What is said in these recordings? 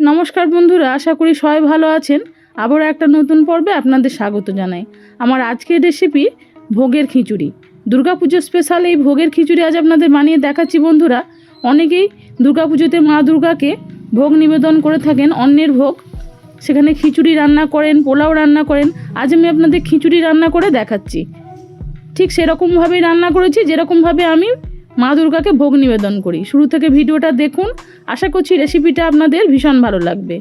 নমস্কার বন্ধুরা, আশা করি সবাই ভালো আছেন। আবারও একটা নতুন পর্বে আপনাদের স্বাগত জানাই। আমার আজকের রেসিপি ভোগের খিচুড়ি। দুর্গাপুজো স্পেশাল এই ভোগের খিচুড়ি আজ আপনাদের বানিয়ে দেখাচ্ছি বন্ধুরা। অনেকেই দুর্গাপুজোতে মা দুর্গাকে ভোগ নিবেদন করে থাকেন অন্যের ভোগ। সেখানে খিচুড়ি রান্না করেন, পোলাও রান্না করেন। আজ আমি আপনাদের খিচুড়ি রান্না করে দেখাচ্ছি। ঠিক সেরকমভাবেই রান্না করেছি, যেরকমভাবে আমি মা দুর্গাকে ভোগ নিবেদন করি। শুরু থেকে ভিডিওটা দেখুন। আশা করছি রেসিপিটা আপনাদের ভীষণ ভালো লাগবে।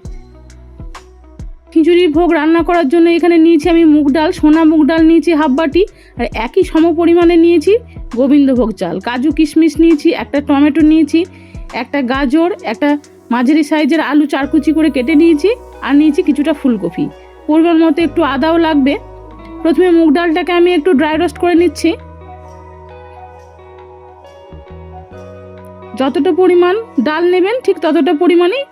খিচুড়ির ভোগ রান্না করার জন্য এখানে নিয়েছি আমি মুগ ডাল, সোনা মুগ ডাল নিয়েছি হাফ বাটি, আর একই সম পরিমাণে নিয়েছি গোবিন্দভোগ চাল। কাজু কিশমিশ নিয়েছি, একটা টমেটো নিয়েছি, একটা গাজর, একটা মাঝারি সাইজের আলু চারকুচি করে কেটে নিয়েছি, আর নিয়েছি কিছুটা ফুলকপি। পরিমাণ মতো একটু আদাও লাগবে। প্রথমে মুগ ডালটাকে আমি একটু ড্রাই রোস্ট করে নিচ্ছি। যতটা পরিমাণ ডাল নেবেন, ঠিক ততটা পরিমাণেই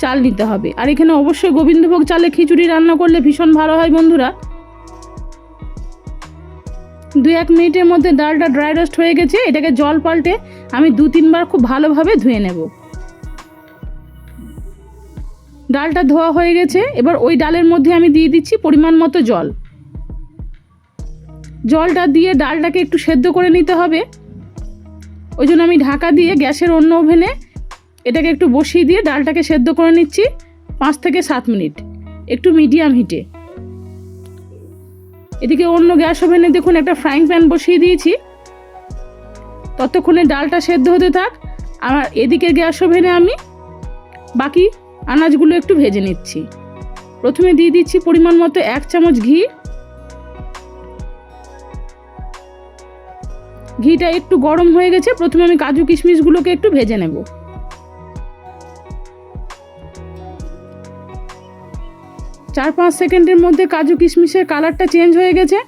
চাল নিতে হবে। আর এখানে অবশ্যই গোবিন্দভোগ চালে খিচুড়ি রান্না করলে ভীষণ ভালো হয় বন্ধুরা। দু এক মিনিটের মধ্যে ডালটা ড্রাই রোস্ট হয়ে গেছে, এটাকে জল পাল্টে আমি দু তিনবার খুব ভালোভাবে ধুয়ে নেব। ডালটা ধোয়া হয়ে গেছে, এবার ওই ডালের মধ্যে আমি দিয়ে দিচ্ছি পরিমাণ মতো জল। জলটা দিয়ে ডালটাকে একটু সেদ্ধ করে নিতে হবে। ওই জন্য আমি ঢাকা দিয়ে গ্যাসের অন্য ওভেনে এটাকে একটু বসিয়ে দিয়ে ডালটাকে সেদ্ধ করে নিচ্ছি পাঁচ থেকে সাত মিনিট, একটু মিডিয়াম হিটে এদিকে অন্য গ্যাস ওভেনে দেখুন একটা ফ্রাইং প্যান বসিয়ে দিয়েছি। ততক্ষণে ডালটা সেদ্ধ হতে থাক আর এদিকে গ্যাস ওভেনে আমি বাকি আনাজগুলো একটু ভেজে নিচ্ছি। প্রথমে দিয়ে দিচ্ছি পরিমাণ মতো এক চামচ ঘি ঘিটা একটু গরম হয়ে গেছে, প্রথমে আমি কাজু কিশমিশগুলোকে একটু ভেজে নেব। চার পাঁচ সেকেন্ডের মধ্যে কাজু কিশমিশের কালারটা চেঞ্জ হয়ে গেছে।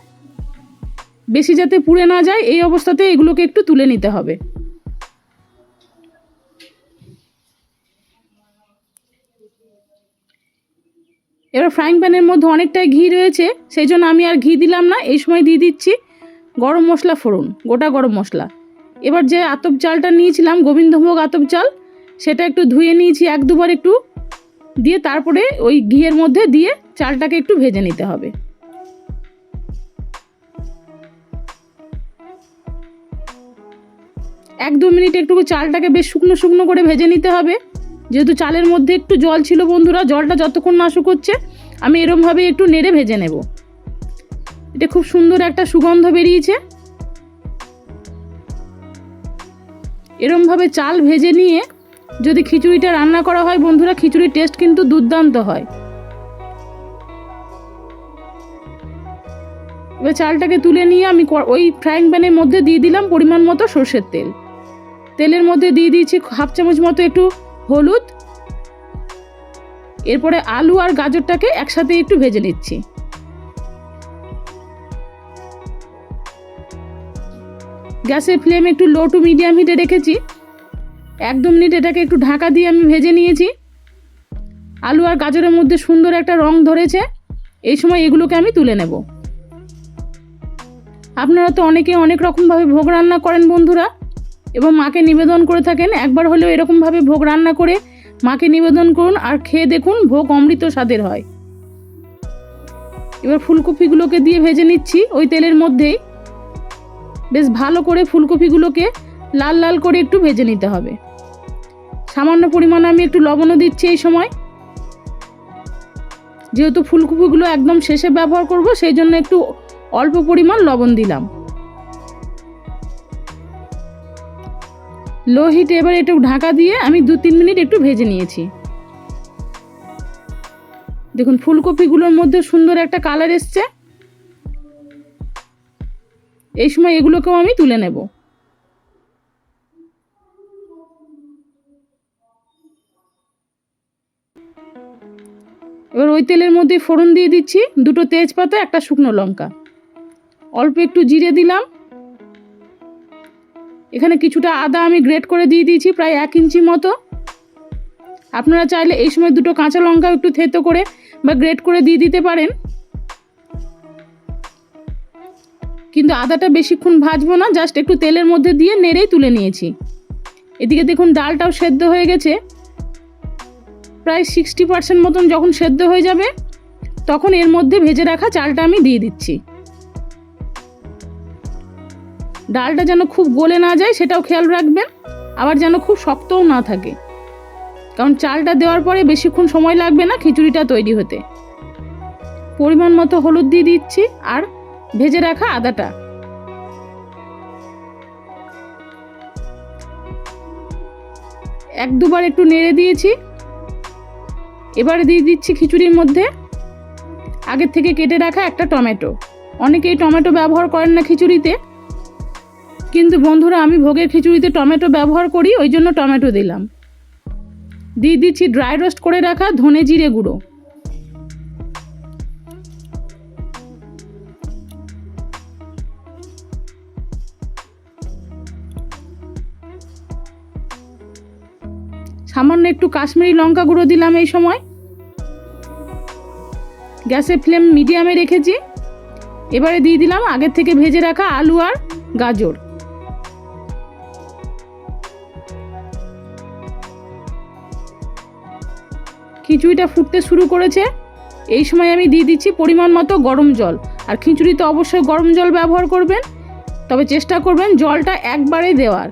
বেশি যাতে পুড়ে না যায়, এই অবস্থাতে এগুলোকে একটু তুলে নিতে হবে। এবার ফ্রাইং প্যানের মধ্যে অনেকটাই ঘি রয়েছে, সেই জন্য আমি আর ঘি দিলাম না, এই সময় দিয়ে দিচ্ছি। গরম মশলা ফোড়ন, গোটা গরম মশলা। এবার যে আতপ চালটা নিয়েছিলাম, গোবিন্দভোগ আতপ চাল, সেটা একটু ধুয়ে নিয়েছি, এক দুবার একটু। দিয়ে তারপরে ওই ঘিয়ের মধ্যে দিয়ে চালটাকে একটু ভেজে নিতে হবে। এক দু মিনিট একটু চালটাকে বেশ শুকনো শুকনো করে ভেজে নিতে হবে। যেহেতু চালের মধ্যে একটু জল ছিল বন্ধুরা, জলটা যতক্ষণ না শুকোচ্ছে, আমি এরমভাবে একটু নেড়ে ভেজে নেব। এটা খুব সুন্দর একটা সুগন্ধ বেরিয়েছে। এরমভাবে চাল ভেজে নিয়ে যদি খিচুড়িটা রান্না করা হয়, বন্ধুরা, খিচুড়ির টেস্ট কিন্তু দুর্দান্ত হয়। এবার চালটাকে তুলে নিয়ে আমি ওই ফ্রাইং প্যানের মধ্যে দিয়ে দিলাম পরিমাণ মতো সর্ষের তেল। তেলের মধ্যে দিয়ে দিয়েছি হাফ চামচ মতো একটু হলুদ। এরপরে আলু আর গাজরটাকে একসাথে একটু ভেজে নিচ্ছি। গ্যাসের ফ্লেম একটু লো টু মিডিয়াম হিটে রেখেছি। এক দু মিনিট এটাকে একটু ঢাকা দিয়ে আমি ভেজে নিয়েছি। আলু আর গাজরের মধ্যে সুন্দর একটা রং ধরেছে। এই সময় এগুলোকে আমি তুলে নেব। আপনারা তো অনেকে অনেক রকমভাবে ভোগ রান্না করেন বন্ধুরা, এবং মাকে নিবেদন করে থাকেন, একবার হলেও এরকমভাবে ভোগ রান্না করে মাকে নিবেদন করুন আর খেয়ে দেখুন ভোগ অমৃত স্বাদের হয়। এবার ফুলকপিগুলোকে দিয়ে ভেজে নিচ্ছি, ওই তেলের মধ্যেই। বেশ ভালো করে ফুলকপিগুলোকে লাল লাল করে একটু ভেজে নিতে হবে। সামান্য পরিমাণে আমি একটু লবণও দিচ্ছি এই সময়। যেহেতু ফুলকপিগুলো একদম শেষে ব্যবহার করব, সেই জন্য একটু অল্প পরিমাণ লবণ দিলাম। লো হিটে এবার একটু ঢাকা দিয়ে আমি দু তিন মিনিট একটু ভেজে নিয়েছি। দেখুন, ফুলকপিগুলোর মধ্যে সুন্দর একটা কালার এসছে। এই সময় এগুলোকেও আমি তুলে নেব। এবার ওই তেলের মধ্যে ফোড়ন দিয়ে দিচ্ছি, দুটো তেজপাতা, একটা শুকনো লঙ্কা। অল্প একটু জিরে দিলাম। এখানে কিছুটা আদা আমি গ্রেট করে দিয়ে দিয়েছি, প্রায় এক ইঞ্চি মতো। আপনারা চাইলে এই সময় দুটো কাঁচা লঙ্কা একটু থেতো করে বা গ্রেট করে দিয়ে দিতে পারেন। কিন্তু আদাটা বেশিক্ষণ ভাজবো না জাস্ট একটু তেলের মধ্যে দিয়ে নেড়েই তুলে নিয়েছি। এদিকে দেখুন ডালটাও সেদ্ধ হয়ে গেছে। প্রায় সিক্সটি পার্সেন্ট মতন যখন সেদ্ধ হয়ে যাবে, তখন এর মধ্যে ভেজে রাখা চালটা আমি দিয়ে দিচ্ছি। ডালটা যেন খুব গলে না যায় সেটাও খেয়াল রাখবেন, আবার যেন খুব শক্তও না থাকে। কারণ চালটা দেওয়ার পরে বেশিক্ষণ সময় লাগবে না খিচুড়িটা তৈরি হতে। পরিমাণ মতো হলুদ দিয়ে দিচ্ছি, আর ভেজে রাখা আদাটা। এক দুবার একটু নেড়ে দিয়েছি। এবারে দিয়ে দিচ্ছি খিচুড়ির মধ্যে। আগের থেকে কেটে রাখা একটা টমেটো। অনেকেই টমেটো ব্যবহার করেন না খিচুড়িতে। কিন্তু বন্ধুরা, আমি ভোগের খিচুড়িতে টমেটো ব্যবহার করি, ওই জন্য টমেটো দিলাম। দিয়ে দিচ্ছি ড্রাই রোস্ট করে রাখা ধনে জিরে গুঁড়ো। একটু কাশ্মীরি লঙ্কা গুঁড়ো দিলাম এই সময়। গ্যাসের ফ্লেম মিডিয়ামে রেখেছি। এবারে দিয়ে দিলাম আগের থেকে ভেজে রাখা আলু আর গাজর। খিচুড়িটা ফুটতে শুরু করেছে। এই সময় আমি দিয়ে দিচ্ছি পরিমাণ মতো গরম জল। আর খিচুড়িতে অবশ্যই গরম জল ব্যবহার করবেন। তবে চেষ্টা করবেন জলটা একবারে দেওয়ার।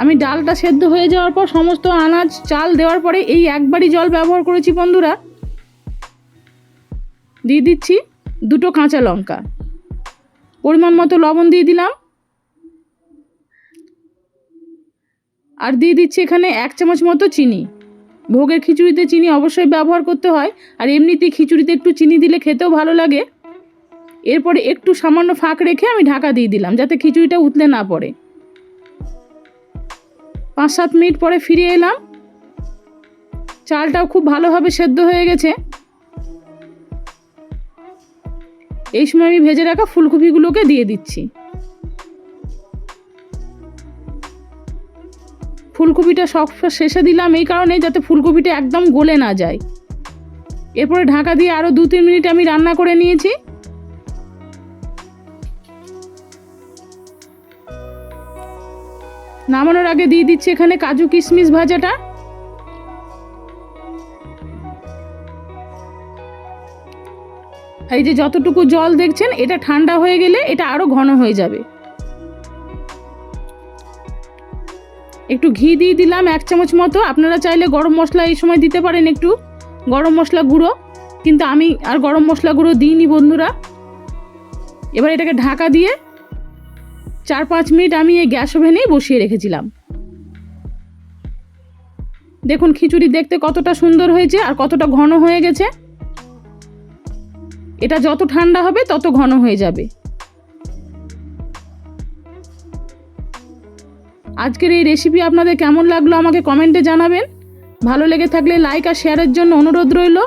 আমি ডালটা সেদ্ধ হয়ে যাওয়ার পর সমস্ত আনাজ, চাল দেওয়ার পরে এই একবারই জল ব্যবহার করেছি বন্ধুরা। দিয়ে দিচ্ছি দুটো কাঁচা লঙ্কা। পরিমাণ মতো লবণ দিয়ে দিলাম। আর দিয়ে দিচ্ছি এখানে এক চামচ মতো চিনি। ভোগের খিচুড়িতে চিনি অবশ্যই ব্যবহার করতে হয়। আর এমনিতে খিচুড়িতে একটু চিনি দিলে খেতেও ভালো লাগে। এরপরে একটু সামান্য ফাঁক রেখে আমি ঢাকা দিয়ে দিলাম, যাতে খিচুড়িটা উতলে না পড়ে। পাঁচ সাত মিনিট পরে ফিরে এলাম। চালটাও খুব ভালোভাবে সেদ্ধ হয়ে গেছে। এই সময় আমি ভেজে রাখা ফুলকপিগুলোকে দিয়ে দিচ্ছি। ফুলকপিটা সব শেষে দিলাম এই কারণে যাতে ফুলকপিটা একদম গলে না যায়। এরপরে ঢাকা দিয়ে আরও দু তিন মিনিট আমি রান্না করে নিয়েছি। নামানোর আগে দিয়ে দিচ্ছি এখানে কাজু কিশমিশ ভাজাটা। এই যে যতটুকু জল দেখছেন, এটা ঠান্ডা হয়ে গেলে এটা আরও ঘন হয়ে যাবে। একটু ঘি দিয়ে দিলাম এক চামচ মতো। আপনারা চাইলে গরম মশলা এই সময় দিতে পারেন একটু, গরম মশলা গুঁড়ো। কিন্তু আমি আর গরম মশলা গুঁড়ো দিইনি বন্ধুরা। এবার এটাকে ঢাকা দিয়ে চার পাঁচ মিনিট আমি এই গ্যাস ওভেনেই বসিয়ে রেখেছিলাম। দেখুন, খিচুড়ি দেখতে কতটা সুন্দর হয়েছে আর কতটা ঘন হয়ে গেছে। এটা যত ঠান্ডা হবে, তত ঘন হয়ে যাবে। আজকের এই রেসিপি আপনাদের কেমন লাগল আমাকে কমেন্টে জানাবেন। ভালো লেগে থাকলে লাইক আর শেয়ারের জন্য অনুরোধ রইল।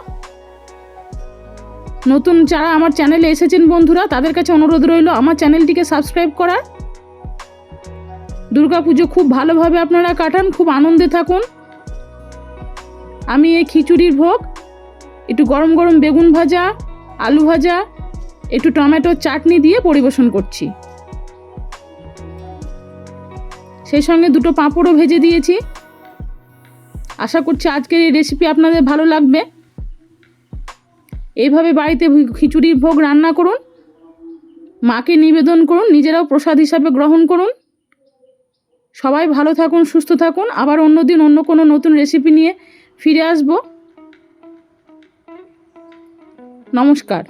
নতুন যারা আমার চ্যানেলে এসেছেন বন্ধুরা, তাদের কাছে অনুরোধ রইল আমার চ্যানেলটিকে সাবস্ক্রাইব করার। দুর্গাপুজো খুব ভালোভাবে আপনারা কাটান, খুব আনন্দে থাকুন। আমি এই খিচুড়ির ভোগ, একটু গরম গরম বেগুন ভাজা, আলু ভাজা, একটু টমেটোর চাটনি দিয়ে পরিবেশন করছি। সেই সঙ্গে দুটো পাঁপড়ও ভেজে দিয়েছি। আশা করছি আজকের এই রেসিপি আপনাদের ভালো লাগবে। এইভাবে বাড়িতে খিচুড়ির ভোগ রান্না করুন, মাকে নিবেদন করুন, নিজেরাও প্রসাদ হিসাবে গ্রহণ করুন। সবাই ভালো থাকুন, সুস্থ থাকুন। আবার অন্যদিন অন্য কোনো নতুন রেসিপি নিয়ে ফিরে আসব। নমস্কার।